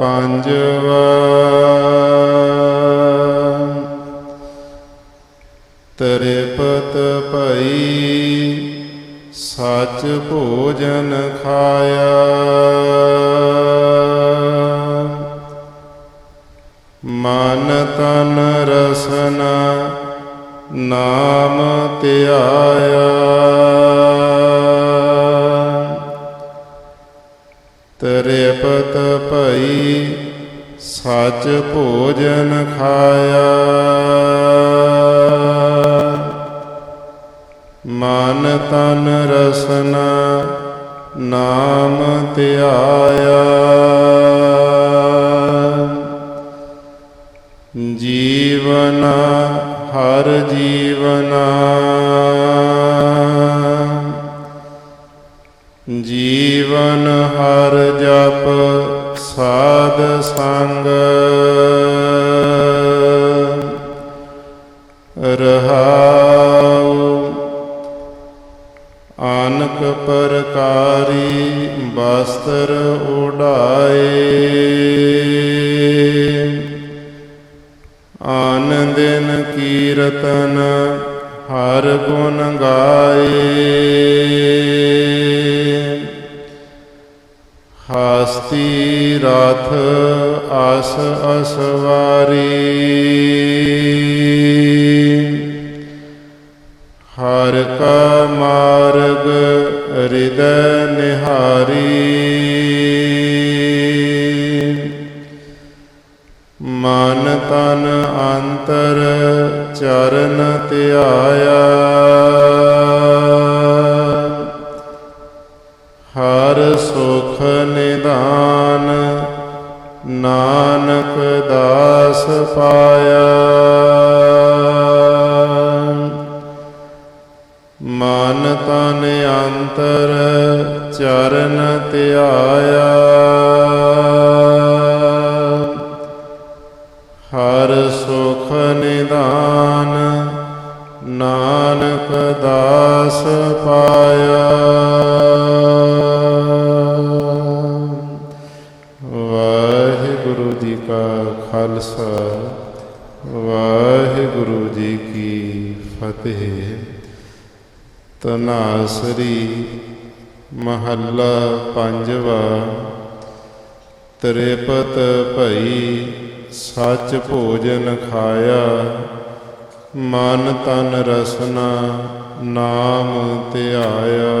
ਪੰਜਵਾ। ਤ੍ਰਿਪਤ ਭਈ ਸੱਚ ਭੋਜਨ ਖਾਇਆ। ਮਨ ਤਨ ਰਸਨਾ ਨਾਮ ਧਿਆਇਆ। ਤ੍ਰਿਪਤ ਭਈ ਸੱਚ ਭੋਜਨ ਖਾਇਆ। ਮਨ ਤਨ ਰਸਨਾ ਨਾਮ ਧਿਆਇਆ। ਜੀਵਨ ਹਰ ਜੀਵਨਾ। ਜੀਵਨ ਹਰ ਜਪ ਸਾਧ ਸੰਗ। ਰਹਾਉ ਆਨਕ ਪਰਕਾਰੀ ਬਸਤਰ ਉਡਾਏ। ਆਨ ਦਿਨ ਕੀਰਤਨ ਹਰ ਗੁਣ ਗਾਏ। ਹਸਤੀ ਰਥ ਅਸ ਅਸਵਾਰੀ। ਹਰ ਕਾ ਮਾਰਗ ਹਿਰਦੈ ਮਨ ਤਨ ਅੰਤਰ ਚਰਨ ਧਿਆਇਆ। ਹਰ ਸੁਖ ਨਿਦਾਨ ਨਾਨਕ ਦਾਸ ਪਾਇਆ। ਨਿਦਾਨ, ਨਾਨਕ ਦਾਸ ਪਾਇਆ। ਵਾਹਿਗੁਰੂ ਜੀ ਕਾ ਖਾਲਸਾ, ਵਾਹਿਗੁਰੂ ਜੀ ਕੀ ਫਤਿਹ। ਤਨਾਸਰੀ ਮਹੱਲਾ ਪੰਜਵਾ ਤ੍ਰਿਪਤ ਭਈ ਸੱਚ ਭੋਜਨ ਖਾਇਆ। ਮਨ ਤਨ ਰਸਨਾ ਨਾਮ ਧਿਆਇਆ।